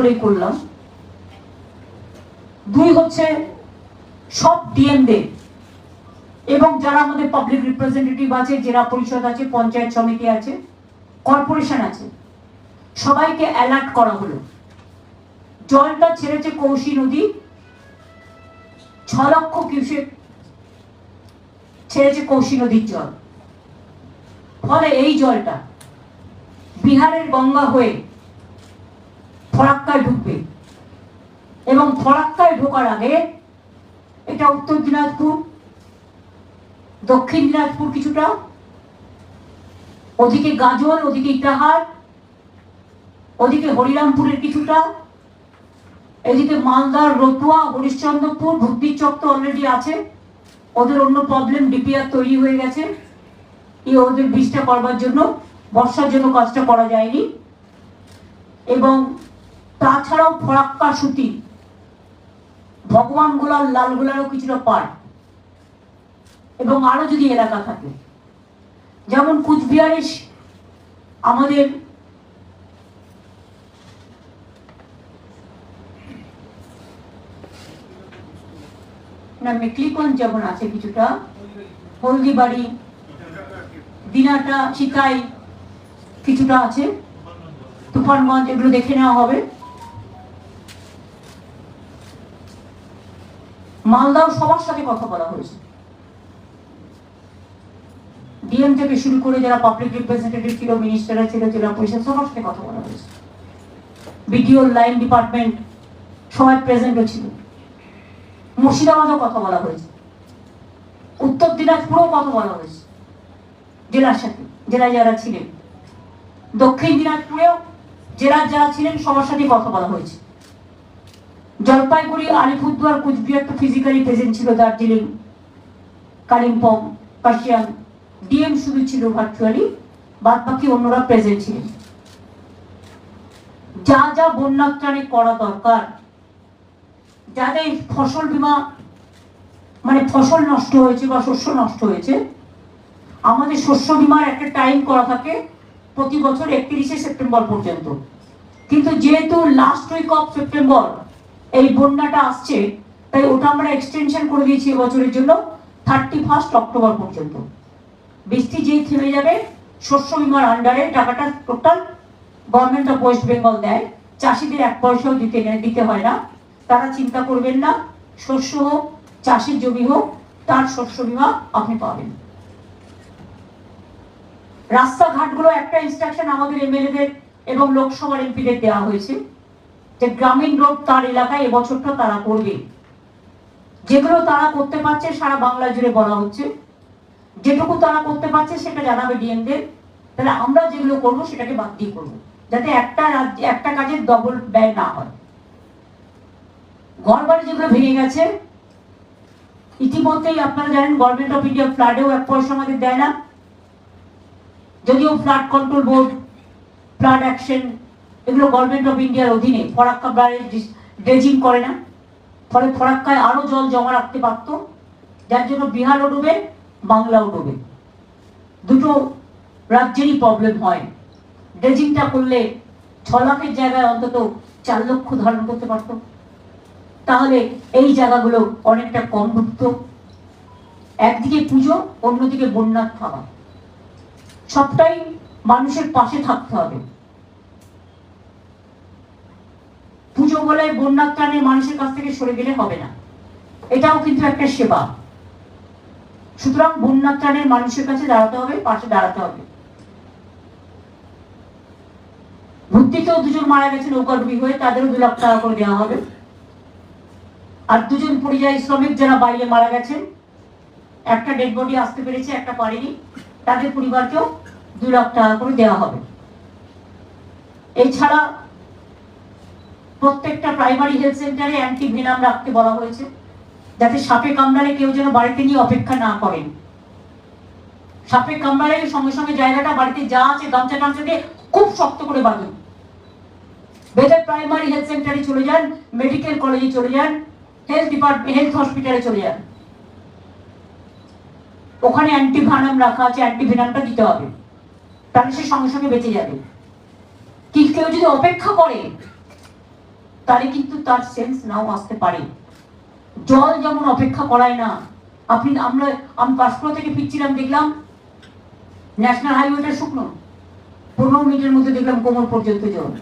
বলেই করলাম। দুই হচ্ছে সব ডিএমদের এবং যারা আমাদের পাবলিক রিপ্রেজেন্টেটিভ আছে, জেলা পরিষদ আছে, পঞ্চায়েত সমিতি আছে কর্পোরেশন আছে, সবাইকে অ্যালার্ট করা হলো। জলটা ছেড়েছে কৌশি নদী, ছ লক্ষ কিউসেক ছেড়েছে কৌশি নদীর জল। ফলে এই জলটা বিহারের গঙ্গা হয়ে ফরাক্কায় ঢুকবে। এবং ফরাক্কায় ঢোকার আগে এটা উত্তর দিনাজপুর, দক্ষিণ দিনাজপুর কিছুটা, ওদিকে গাজল, ওদিকে ইটাহার, ওদিকে হরিরামপুরের কিছুটা, এদিকে মালদার রতুয়া, হরিশ্চন্দ্রপুর ভুক্তির চক তো অলরেডি আছে, ওদের অন্য প্রবলেম ডিপিআর তৈরি হয়ে গেছে। এই ওদের বীজটা করবার জন্য, বর্ষার জন্য কাজটা করা যায়নি। এবং তাছাড়াও ফরাক্কা সুতি। ভগবান গোলার, লাল গোলারও কিছুটা পার এবং আরও যদি এলাকা থাকে। যেমন কুচবিহারে আমাদের না, মেকলিগঞ্জ যেমন আছে কিছুটা। হলদিবাড়ি, দিনাটা শিকাই কিছুটা আছে। তুফানগঞ্জ, এগুলো দেখে নেওয়া হবে। মালদাও সবার সাথে কথা বলা হয়েছে। ডিএম থেকে শুরু করে যারা পাবলিক রিপ্রেজেন্টেটিভ ছিল মিনিস্টাররা ছিল, জেলা পরিষদ, সবার সাথে কথা বলা হয়েছে। বিডিও লাইন ডিপার্টমেন্ট সবাই প্রেজেন্টও ছিল। মুর্শিদাবাদও কথা বলা হয়েছে। উত্তর দিনাজপুরেও কথা বলা হয়েছে। জেলার সাথে, জেলায় যারা ছিলেন। দক্ষিণ দিনাজপুরেও জেলার যারা ছিলেন, সবার সাথে কথা বলা হয়েছে। জলপাইগুড়ি, আলিপুরদুয়ার, কুচবিহার তো ফিজিক্যালি প্রেজেন্ট ছিল দার্জিলিং, কালিম্পং, কাশিয়াং। ডিএম শুধু ছিল ভার্চুয়ালি বাদ বাকি অন্যরা প্রেজেন্ট ছিলেন। যা যা বন্যাত্রাণে করা দরকার যাদের ফসল বীমা মানে ফসল নষ্ট হয়েছে বা শস্য নষ্ট হয়েছে, আমাদের শস্য বীমার একটা টাইম করা থাকে প্রতি বছর একত্রিশে সেপ্টেম্বর পর্যন্ত। কিন্তু যেহেতু লাস্ট উইক অফ সেপ্টেম্বর এই বন্যাটা আসছে, তাই ওটা আমরা এক্সটেনশন করে দিয়েছি এবছরের জন্য থার্টি ফার্স্ট অক্টোবর পর্যন্ত। বৃষ্টি যেই থেমে যাবে, শস্য বীমার আন্ডারে টাকাটা total government of West Bengal দেয়। চাষিদের এক পয়সাও দিতে দিতে হয় না। তারা চিন্তা করবেন না, শস্য হোক, চাষের জমি হোক, তার শস্য বীমা আপনি পাবেন। রাস্তাঘাটগুলো একটা ইনস্ট্রাকশন আমাদের এমএলএদের এবং লোকসভার এমপিদের দেওয়া হয়েছে। যে গ্রামীণ রোড তার এলাকায় এবছরটা তারা করবে। যেগুলো তারা করতে পারছে, সারা বাংলা জুড়ে বলা হচ্ছে। যেটুকু তারা করতে পারছে, সেটা জানাবে ডিএমদের। তাহলে আমরা যেগুলো করব, সেটাকে বাদ দিয়ে করব। যাতে একটা রাজ্য, একটা কাজের ডবল ব্যয় না হয়। ঘর বাড়ি যেগুলো ভেঙে গেছে, ইতিমধ্যেই আপনারা জানেন গভর্নমেন্ট অফ ইন্ডিয়া ফ্লাডেও এক পয়সা আমাদের দেয় না। যদিও flood control board flood action এগুলো গভর্নমেন্ট অফ ইন্ডিয়ার অধীনে ফরাক্কা ব্রাড়ে ড্রেজিং করে না। ফলে ফরাক্কায় আরও জল জমা রাখতে পারত। যার জন্য বিহারও ডুবে, বাংলাও ডুবে। দুটো রাজ্যেরই প্রবলেম হয়। ড্রেজিংটা করলে ছ লাখের জায়গায় অন্তত চার লক্ষ ধারণ করতে পারতো। তাহলে এই জায়গাগুলো অনেকটা কম ঢুকতো একদিকে পুজো, অন্যদিকে বন্যার খাওয়া সবটাই মানুষের পাশে থাকতে হবে। পুজো বলে বন্যার ত্রাণে মানুষের কাছ থেকে সরে গেলে হবে না। এটাও কিন্তু একটা সেবা। সুতরাং বন্যার ত্রাণের মানুষের কাছে দাঁড়াতে হবে, পাশে দাঁড়াতে হবে। ভর্তিতেও দুজন মারা গেছে নৌকাডুবি হয়ে, তাদেরও দু লাখ টাকা করে দেওয়া হবে। আর দুজন পরিযায়ী শ্রমিক যারা বাইরে মারা গেছেন, একটা ডেড বডি আসতে পেরেছে, একটা পারেনি, তাদের পরিবারকেও দু লাখ টাকা করে দেওয়া হবে। এছাড়া প্রত্যেকটা প্রাইমারি হেলথ সেন্টারে অ্যান্টি ভেনাম রাখতে বলা হয়েছে, যাতে সাপে কামড়ালে কেউ যেন বাড়িতে নিয়ে অপেক্ষা না করেন। সাপে কামড়ালে সঙ্গে সঙ্গে জায়গাটা বাড়িতে যা আছে গামছা টামছা দিয়ে খুব শক্ত করে বাঁধুন। বেঁধে প্রাইমারি হেলথ সেন্টারে চলে যান মেডিকেল কলেজে চলে যান হেলথ ডিপার্টমেন্ট হেলথ হসপিটালে চলে যান। ওখানে অ্যান্টিভেনাম রাখা আছে অ্যান্টিভেনামটা দিতে হবে। তাহলে সে সঙ্গে সঙ্গে বেঁচে যাবে। কি কেউ যদি অপেক্ষা করে তাহলে কিন্তু তার সেন্স নাও আসতে পারে। জল যেমন অপেক্ষা করায় না, আপনি আমরা, আমি পাঁচপুরা থেকে ফিরছিলাম, দেখলাম ন্যাশনাল হাইওয়েটা শুকনো। পনেরো মিনিটের মধ্যে দেখলাম কোমর পর্যন্ত জল।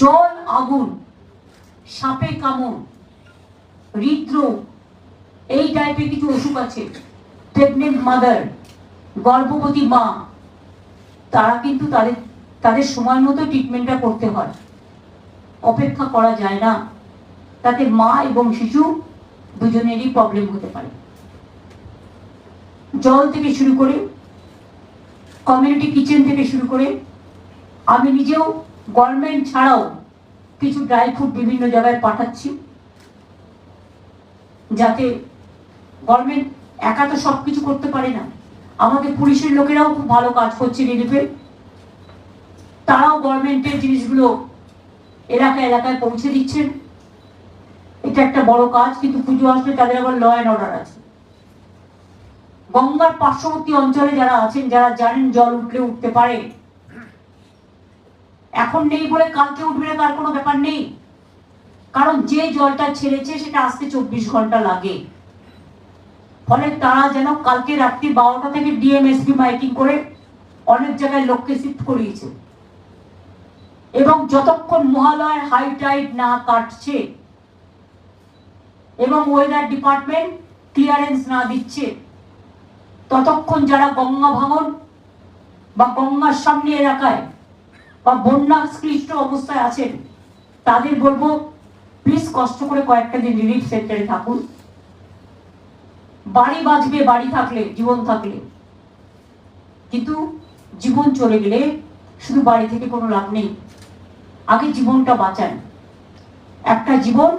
জল আগুন, সাপে কামড়, হৃদরোগ, এই টাইপের কিছু অসুখ আছে। প্রেগনেন্ট মাদার গর্ভবতী মা, তারা কিন্তু তাদের তাদের সময় মতো ট্রিটমেন্টটা করতে হয়। অপেক্ষা করা যায় না। তাতে মা এবং শিশু দুজনেরই প্রবলেম হতে পারে। জল থেকে শুরু করে কমিউনিটি কিচেন থেকে শুরু করে আমি নিজেও গভর্নমেন্ট ছাড়াও কিছু ড্রাই ফ্রুট বিভিন্ন জায়গায় পাঠাচ্ছি। যাতে গভর্নমেন্ট একা তো সব কিছু করতে পারে না। আমাদের পুলিশের লোকেরাও খুব ভালো কাজ করছে রিলিফে তারাও গভর্নমেন্টের জিনিসগুলো এলাকা এলাকায় পৌঁছে দিচ্ছেন। এটা একটা বড় কাজ, কিন্তু পুজো আসলে তাদের আবার ল অ্যান্ড অর্ডার আছে। গঙ্গার পার্শ্ববর্তী অঞ্চলে যারা আছেন, যারা জানেন জল উঠলে উঠতে পারে, এখন নেই বলে কালকে উঠবে না তার কোনো ব্যাপার নেই। কারণ যে জলটা ছেড়েছে, সেটা আসতে চব্বিশ ঘণ্টা লাগে। ফলে তারা যেন কালকে রাত্রি বারোটা থেকে ডিএমএসপি মাইকিং করে অনেক জায়গায় লোককে শিফট করিয়েছে। এবং যতক্ষণ মহালয়ের হাই টাইড না কাটছে, এবং ওয়েদার ডিপার্টমেন্ট ক্লিয়ারেন্স না দিচ্ছে, ততক্ষণ যারা গঙ্গা ভাঙন বা গঙ্গার সামনে এলাকায় বা বন্যা ক্লিষ্ট অবস্থায় আছেন, তাদের বলব প্লিজ কষ্ট করে কয়েকটা দিন রিলিফ সেন্টারে থাকুন। বাড়ি বাঁচবে, বাড়ি থাকলে, জীবন থাকলে। কিন্তু জীবন চলে গেলে শুধু বাড়ি থেকে কোনো লাভ নেই। আগে জীবনটা বাঁচান। একটা জীবন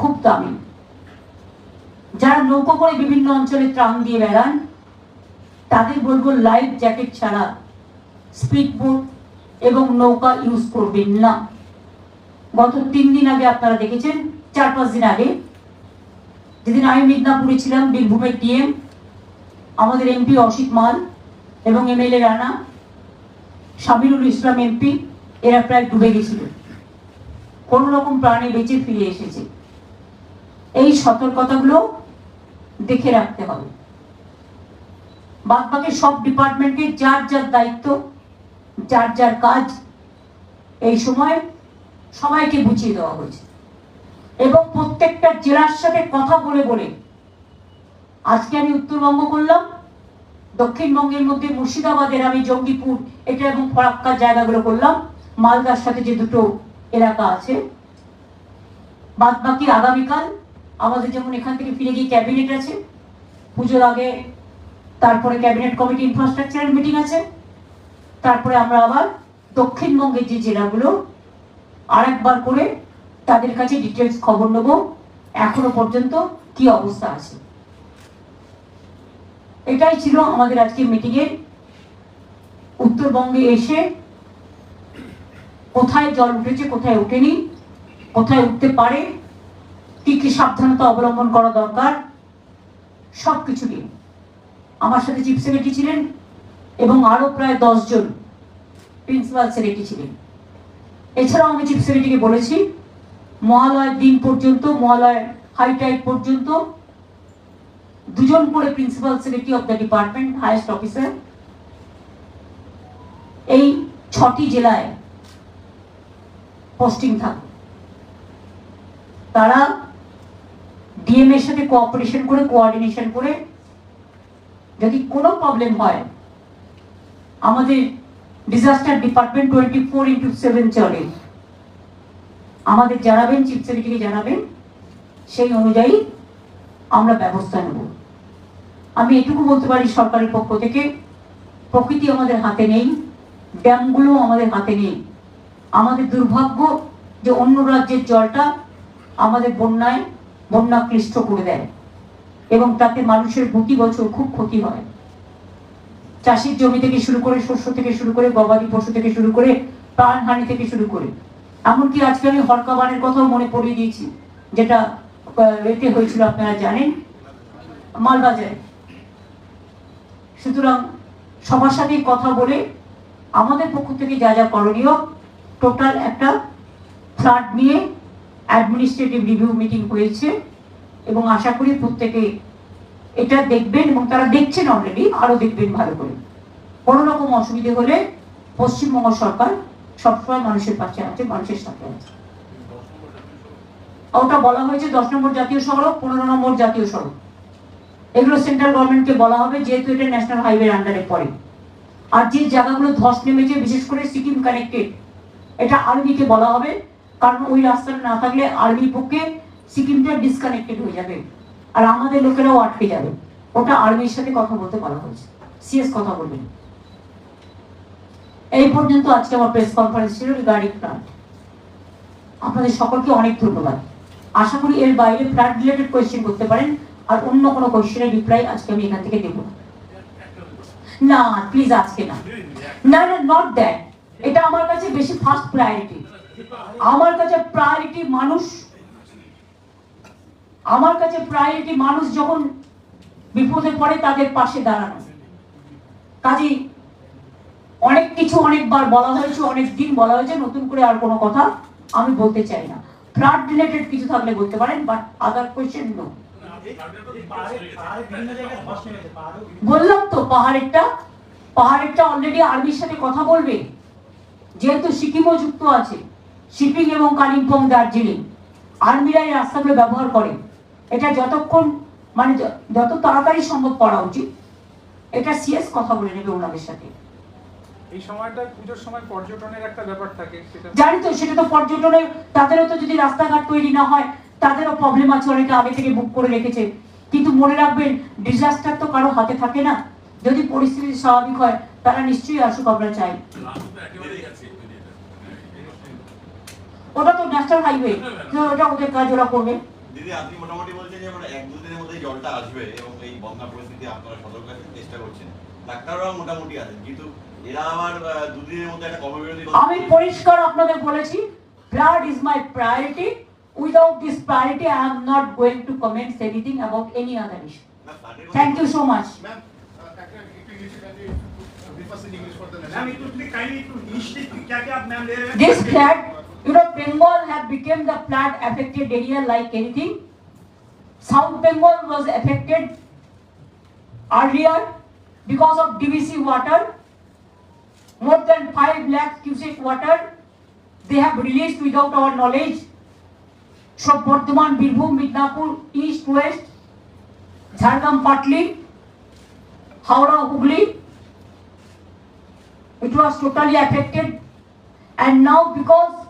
খুব দামি। যারা নৌকো করে বিভিন্ন অঞ্চলে ত্রাণ দিয়ে বেড়ান, তাদের বলব লাইফ জ্যাকেট ছাড়া স্পিড বোট এবং নৌকা ইউজ করবেন না। গত তিন দিন আগে আপনারা দেখেছেন, চার পাঁচ দিন আগে যেদিন আমি মিদনাপুরে ছিলাম, বীরভূমের ডিএম আমাদের এমপি অসিত মাল এবং এমএলএ রানা, সামিরুল ইসলাম এমপি এরা প্রায় ডুবে গেছিল। কোন রকম প্রাণে বেঁচে ফিরে এসেছে। এই সতর্কতাগুলো দেখে রাখতে হবে। বাদ বাকি সব ডিপার্টমেন্টে যার যার দায়িত্ব, যার যার কাজ, এই সময় সবাইকে বুঝিয়ে দেওয়া হয়েছে। এবং প্রত্যেকটা জেলার সাথে কথা বলে বলে আজকে আমি উত্তরবঙ্গ করলাম, দক্ষিণবঙ্গের মধ্যে মুর্শিদাবাদের আমি জঙ্গিপুর, এটা এবং ফরাক্কার জায়গাগুলো করলাম। মালদার সাথে যে দুটো এলাকা আছে বাদ বাকি আগামীকাল আমাদের যেমন এখান থেকে ফিরে গিয়ে ক্যাবিনেট আছে, পুজোর আগে তারপরে ক্যাবিনেট কমিটি ইনফ্রাস্ট্রাকচারের মিটিং আছে, তারপরে আমরা আবার দক্ষিণবঙ্গের যে জেলাগুলো আরেকবার করে তাদের কাছে ডিটেলস খবর নেব, এখনও পর্যন্ত কি অবস্থা আছে। এটাই ছিল আমাদের আজকে মিটিংয়ে উত্তরবঙ্গে এসে কোথায় জল উঠেছে, কোথায় উঠেনি, কোথায় উঠতে পারে, কি কি সাবধানতা অবলম্বন করা দরকার সব কিছু নিয়ে। আমার সাথে চিফ সেক্রেটারি ছিলেন এবং আরও প্রায় জন প্রিন্সিপাল সেক্রেটারি ছিলেন। এছাড়াও আমি চিফ সেক্রেটারিকে বলেছি, মহালয়ের দিন পর্যন্ত, মহালয়ের হাইটাইট পর্যন্ত দুজন করে principal secretary of the department highest officer এই ছটি জেলায় পোস্টিং থাকবে তারা ডিএম এর সাথে কোঅপারেশন করে কোঅর্ডিনেশন করে, যদি কোনো প্রবলেম হয়, আমাদের disaster department twenty four into seven চলে আমাদের জানাবেন চিফ সেক্রেটারি জানাবেন, সেই অনুযায়ী আমরা ব্যবস্থা নেব। আমি এটুকু বলতে পারি সরকারের পক্ষ থেকে, প্রকৃতি আমাদের হাতে নেই ড্যামগুলো আমাদের হাতে নেই। আমাদের দুর্ভাগ্য যে অন্য রাজ্যের জলটা আমাদের বন্যায় বন্যা ক্লিষ্ট করে দেয় এবং তাতে মানুষের প্রতি বছর খুব ক্ষতি হয়। চাষির জমি থেকে শুরু করে শস্য থেকে শুরু করে গবাদি পশু থেকে শুরু করে প্রাণহানি থেকে শুরু করে। এমনকি আজকে আমি হরকাবানের কথাও মনে পড়িয়ে দিয়েছি, যেটা এতে হয়েছিল, আপনারা জানেন, মালবাজারে। সুতরাং সবার সাথে কথা বলে আমাদের পক্ষ থেকে যা যা করণীয় টোটাল একটা ফ্লাড নিয়ে অ্যাডমিনিস্ট্রেটিভ রিভিউ মিটিং হয়েছে এবং আশা করি প্রত্যেকে এটা দেখবেন এবং তারা দেখছেন অলরেডি আরও দেখবেন ভালো করে। কোনো রকম অসুবিধে হলে পশ্চিমবঙ্গ সরকার সবসময় মানুষের পাশে আছে, মানুষের সাথে আছে। ওটা বলা হয়েছে দশ নম্বর জাতীয় সড়ক, পনেরো নম্বর জাতীয় সড়ক। এগুলো সেন্ট্রাল গভর্নমেন্টকে বলা হবে, যেহেতু এটা ন্যাশনাল হাইওয়ে আন্ডারে পড়ে। আর যে জায়গাগুলো ধস নেমেছে, বিশেষ করে সিকিম কানেক্টেড এটা আর্মিকে বলা হবে, কারণ ওই রাস্তাটা না থাকলে আর্মির পক্ষে সিকিমটা ডিসকানেক্টেড হয়ে যাবে আর আমাদের লোকেরাও আটকে যাবে। ওটা আর্মির সাথে কথা বলতে বলা হয়েছে। সিএস কথা বলবেন। এই পর্যন্ত আজকে আমার প্রেস কনফারেন্স ছিল রিগার্ডিং প্লান্ট আপনাদের সকলকে অনেক ধন্যবাদ। আশা করি এর বাইরে প্লান্ট রিলেটেড কোয়েশ্চেন করতে পারেন, আর অন্য কোনো কোয়েশ্চেনের রিপ্লাই আজকে আমি এখান থেকে দেবো না। প্লিজ আজকে না। না নট দ্যাট এটা আমার কাছে বেশি ফার্স্ট প্রায়োরিটি আমার কাছে প্রায়োরিটি মানুষ। আমার কাছে প্রায়োরিটি মানুষ যখন বিপদে পড়ে তাদের পাশে দাঁড়ানো। কাজেই অনেক কিছু অনেকবার বলা হয়েছে, অনেক দিন বলা হয়েছে, নতুন করে আর কোনো কথা আমি বলতে চাই না। ফ্লাড রিলেটেড কিছু থাকলে বলতে পারেন বাট আদার কোয়েশ্চেন নো বললাম তো, পাহাড়েরটা পাহাড়েরটা অলরেডি আর্মির সাথে কথা বলবে। যেহেতু সিকিমও যুক্ত আছে শিপিং এবং কালিম্পং দার্জিলিং আর্মিরা এই রাস্তাগুলো ব্যবহার করে। এটা যতক্ষণ মানে যত তাড়াতাড়ি সম্ভব করা উচিত। এটা সিএস কথা বলে নেবে ওনাদের সাথে। এই সময়টা পুজোর সময় পর্যটনের একটা ব্যাপার থাকে সেটা জানি তো সেটা তো পর্যটনের তাদেরও তো যদি রাস্তাঘাট তৈরি না হয় তাদেরও প্রবলেম আছে অনেকে আগে থেকে বুক করে রেখেছে। কিন্তু মনে রাখবেন ডিজাস্টার তো কারও হাতে থাকে না। যদি পরিস্থিতি স্বাভাবিক হয় তারা নিশ্চয়ই আসুক আমরা চাই। ওটা তো ন্যাশনাল হাইওয়ে ওটা ওদের কাজ ওরা করবে। দিদি আপনি মোটামুটি বলছেন যে মানে এক দুদিনের মধ্যে জলটা আসবে এবং এই বন্যা পরিস্থিতি আপনারা সতর্ক থাকতে চেষ্টা করছেন। ডাক্তাররাও মোটামুটি আছেন কিন্তু এরা আবার দুদিনের মধ্যে একটা কর্মবিরতি আমি পরিষ্কার আপনাদের বলেছি blood is my priority without this priority I am not going to comments anything about any other issue thank you so much This flood, you know, Bengal have become the flood affected area like anything. South Bengal was affected earlier because of DVC water. More than 5 lakh cubic water they have released without our knowledge. So Bardhaman, Birbhum, Midnapur, East, West, Jharkhand, Patli, Howrah, Hugli. It was totally affected and now because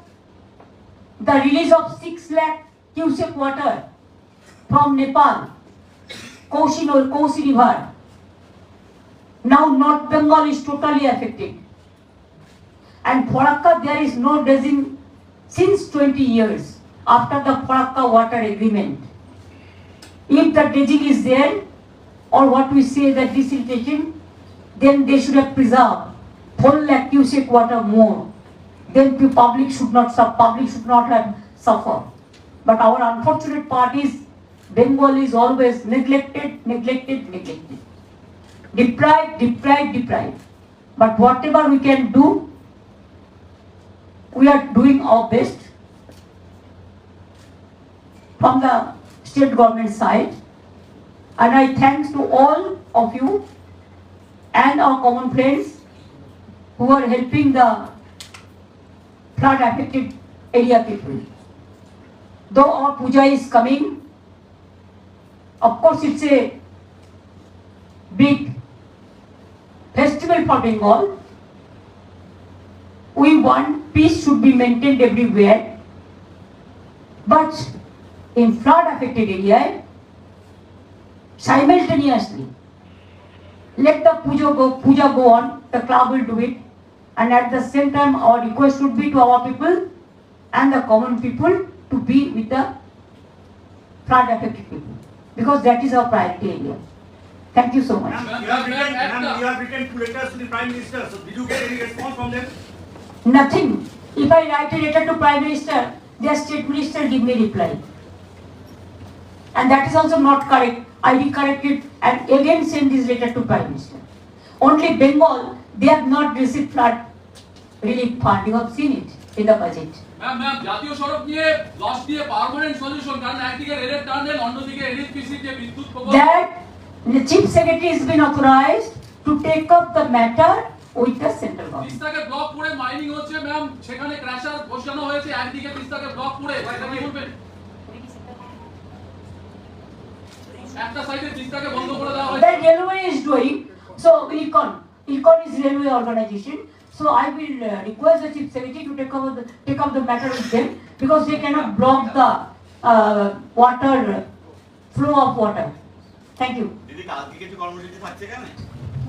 the release of 6 lakh cubic water from Nepal, Koshi, Koshi River, now North Bengal is totally affected. And Farakka there is no dredging since 20 years after the Farakka water agreement. If the dredging is there, or what we say the desiltation, then they should have preserved 4 lakh cubic water more. Then the public should not suffer, public should not have suffer. But our unfortunate part is Bengal is always neglected, neglected, neglected. Deprived, deprived, deprived. But whatever we can do, we are doing our best from the state government side. And I thanks to all of you and our common friends who are helping the flood affected area people. Though our puja is coming, of course it's a big festival for Bengal. We want peace should be maintained everywhere. But in flood affected area, simultaneously. Let the puja go, puja go on, the club will do it. And at the same time, our request should be to our people and the common people to be with the flood affected people. Because that is our priority area. Thank you so much. You have written, ma'am, you have written two letters to the Prime Minister. So did you get any response from them? Nothing. If I write a letter to Prime Minister, their State Minister give me reply. And that is also not correct. I recorrect it and again send this letter to Prime Minister. Only Bengal, they have not received flood relief fund. You have seen it in the budget. Ma'am ma'am জাতীয় সড়ক নিয়ে loss দিয়ে permanent solution কারণ একদিকে রেলের টার্নেল অন্যদিকে NHPC যে বিদ্যুৎ প্রকল্প that the chief secretary has been authorized to take up the matter with the central government. তিস্তাকে ব্লক করে মাইনিং হচ্ছে ম্যাম সেখানে ক্র্যাশার হয়েছে একদিকে তিস্তাকে ব্লক করে সেটা কি বলবেন That railway is doing, so Ilcon, Ilcon is railway organization. So I will uh, request the chief secretary to take over the, take up the matter with them because they cannot block the uh, water, flow of water. Thank you.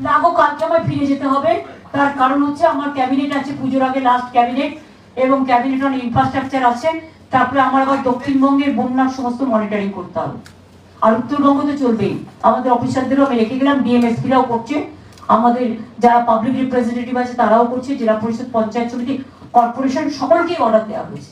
না গো কালকে আমার ফিরে যেতে হবে তার কারণ হচ্ছে আমার ক্যাবিনেট আছে পুজোর আগে লাস্ট ক্যাবিনেট এবং ক্যাবিনেট অন ইনফ্রাস্ট্রাকচার আছে তারপরে আমার আবার দক্ষিণবঙ্গের বন্যার সমস্ত মনিটরিং করতে হবে আর উত্তরবঙ্গ তো চলবেই। আমাদের অফিসারদেরও আমি রেখে গেলাম ডিএমএসপিরাও করছে। আমাদের যারা পাবলিক রিপ্রেজেন্টেটিভ আছে তারাও করছে, জেলা পরিষদ পঞ্চায়েত সমিতি কর্পোরেশন সকলকেই অর্ডার দেওয়া হয়েছে।